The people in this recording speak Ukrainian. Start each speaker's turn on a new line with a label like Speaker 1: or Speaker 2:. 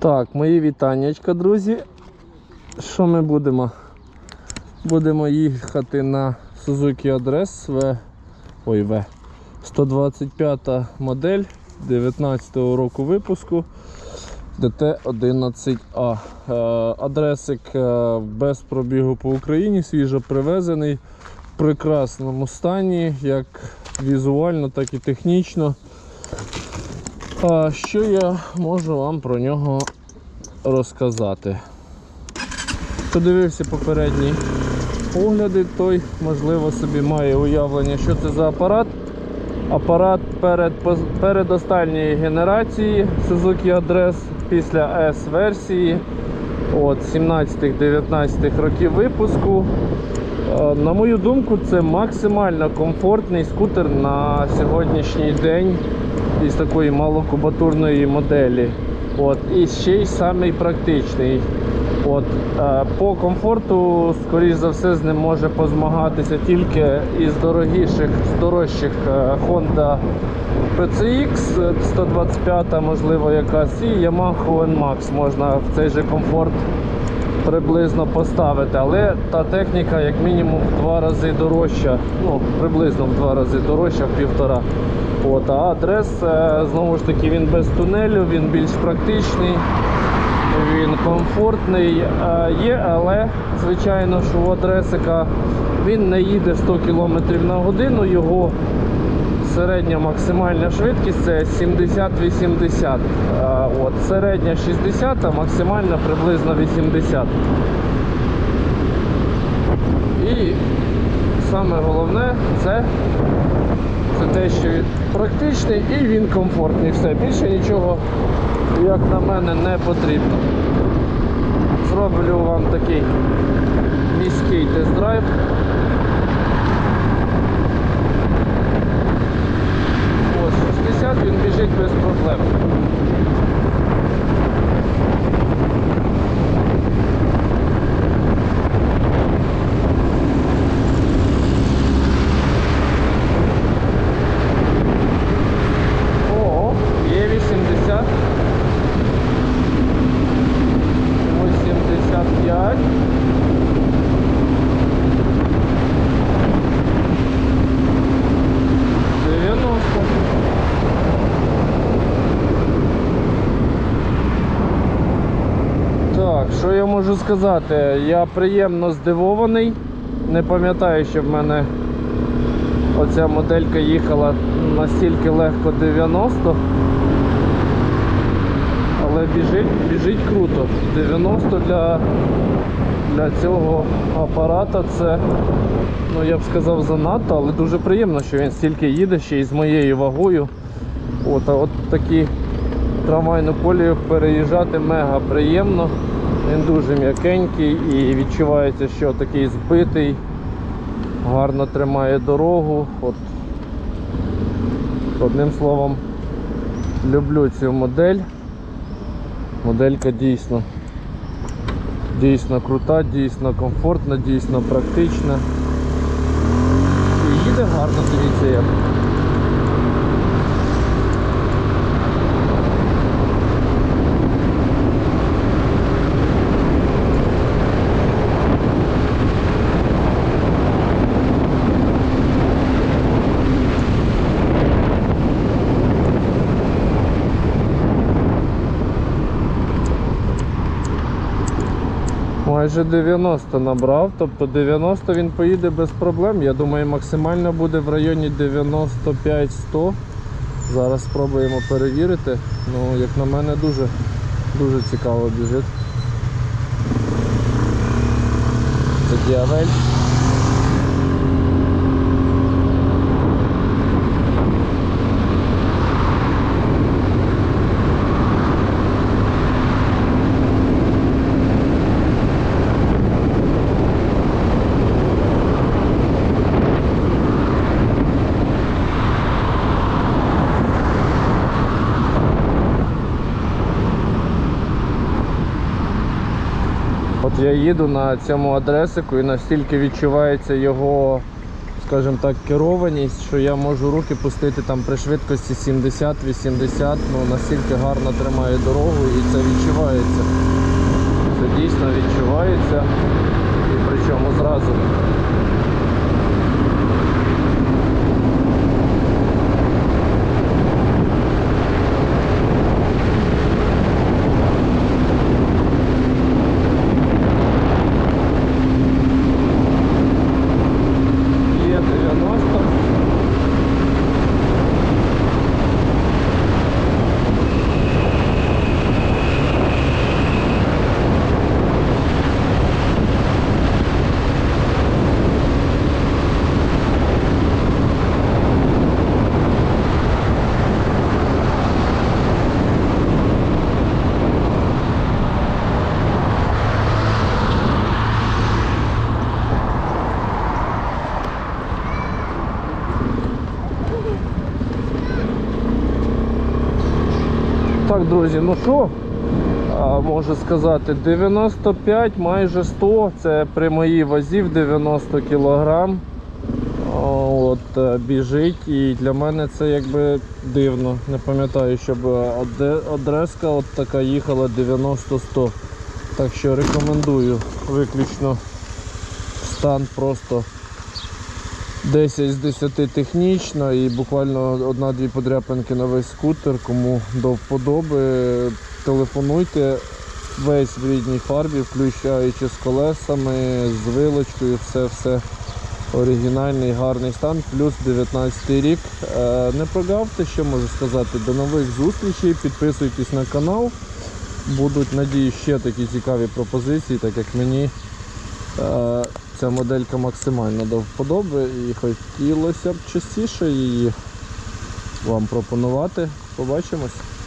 Speaker 1: Так, мої вітаннячка, друзі. Що ми будемо? Будемо їхати на Suzuki Address V. Ой, V. 125 модель 19-го року випуску DT11A. Е, Адресик е, без пробігу по Україні, свіжо привезений в прекрасному стані, як візуально, так і технічно. Що я можу вам про нього розказати? Хто дивився попередні огляди, той, можливо, собі має уявлення, що це за апарат. Апарат перед, передостанньої генерації Suzuki Address після S-версії от 17-19 років випуску. Е, На мою думку, це максимально комфортний скутер на сьогоднішній день із такої малокубатурної моделі. От, і ще й самий практичний. От, е, по комфорту, скоріш за все, з ним може позмагатися тільки із дорогіших, з дорожчих е, Honda PCX 125, можливо, якась, і Yamaha NMAX можна в цей же комфорт приблизно поставити, але та техніка як мінімум в два рази дорожча, ну приблизно в два рази дорожча, в півтора. От, а адрес е, знову ж таки він без тунелю, він більш практичний, він комфортний. Е, Є, але звичайно, що у адресика він не їде 100 км на годину, його середня максимальна швидкість це 70-80. Е, От, середня 60, а максимальна приблизно 80. І саме головне це, це те, що він практичний і він комфортний. Все, більше нічого, як на мене, не потрібно. Зроблю вам такий міський тест-драйв. Ось 60 він біжить без проблем. О, є 80. 85. Дев'яносто. Так, що я можу сказати? Я приємно здивований. Не пам'ятаю, щоб в мене оця моделька їхала настільки легко 90. Але біжить, біжить круто. 90 для, для цього апарата це, ну я б сказав, занадто, але дуже приємно, що він стільки їде ще й з моєю вагою. От, а от такі трамвайну колію переїжджати мега приємно. Він дуже м'якенький і відчувається, що такий збитий, гарно тримає дорогу. От, одним словом, люблю цю модель. Моделька дійсно дійсно крута, дійсно комфортна, дійсно практична. І їде гарно, дивіться як. Майже 90 набрав, тобто 90 він поїде без проблем. Я думаю, максимально буде в районі 95-100. Зараз спробуємо перевірити. Ну, як на мене, дуже, дуже цікаво біжить. Це діавель. От я їду на цьому адресику і настільки відчувається його скажімо так, керованість, що я можу руки пустити там при швидкості 70-80, ну настільки гарно тримає дорогу і це відчувається. Це дійсно відчувається. І причому зразу. Є 90. Так, друзі, ну що можу сказати, 95, майже 100, це при моїй вазі в 90 кг. От, е, біжить і для мене це якби дивно. Не пам'ятаю, щоб оде- одреска от така їхала 90-100. Так що рекомендую виключно стан просто 10 з 10 технічно і буквально одна-дві подряпинки на весь скутер. Кому до вподоби, телефонуйте весь в рідній фарбі, включаючи з колесами, з вилочкою, все-все. Оригінальний гарний стан, плюс 19 рік. Е, Не прогавте, що можу сказати. До нових зустрічей. Підписуйтесь на канал. Будуть, надію, ще такі цікаві пропозиції, так як мені е, ця моделька максимально до вподоби і хотілося б частіше її вам пропонувати. Побачимось.